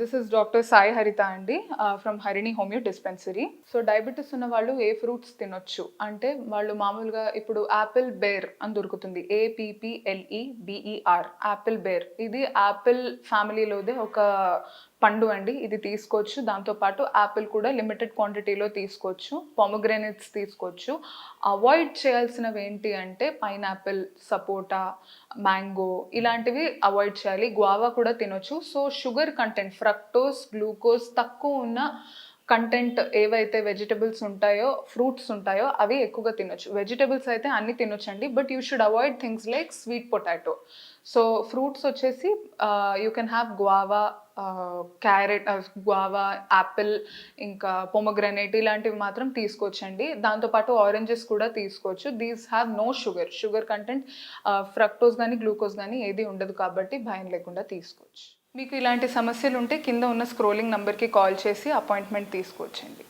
This is doctor Sai Haritha అండి from Harini homeo dispensary so diabetes ఉన్న వాళ్ళు ఏ fruits తినొచ్చు? అంటే వాళ్ళు మామూలుగా ఇప్పుడు యాపిల్ బేర్ అని దొరుకుతుంది. A P P L E B E R apple ber ఇది యాపిల్ ఫ్యామిలీలోదే ఒక పండు అండి ఇది తీసుకోవచ్చు. దాంతోపాటు యాపిల్ కూడా లిమిటెడ్ క్వాంటిటీలో తీసుకోవచ్చు. పొమగ్రెనేట్స్ తీసుకోవచ్చు. అవాయిడ్ చేయాల్సినవి ఏంటి అంటే పైనాపిల్ సపోటా మ్యాంగో ఇలాంటివి అవాయిడ్ చేయాలి. గ్వావా కూడా తినొచ్చు. So sugar content fructose glucose తక్కువ ఉన్న కంటెంట్ ఏవైతే వెజిటబుల్స్ ఉంటాయో ఫ్రూట్స్ ఉంటాయో అవి ఎక్కువగా తినొచ్చు. వెజిటబుల్స్ అయితే అన్ని తినొచ్చండి but you should avoid things like sweet potato. So fruits వచ్చేసి you can have guava carrot guava apple ఇంకా పొమగ్రనేట్ ఇలాంటివి మాత్రం తీసుకోవచ్చండి. దాంతోపాటు ఆరెంజెస్ కూడా తీసుకోవచ్చు. These have no sugar sugar content fructose కానీ గ్లూకోజ్ కానీ ఏది ఉండదు కాబట్టి భయం లేకుండా తీసుకోవచ్చు. మీకు ఇలాంటి సమస్యలు ఉంటే కింద ఉన్న స్క్రోలింగ్ నంబర్కి కాల్ చేసి అపాయింట్మెంట్ తీసుకొచ్చండి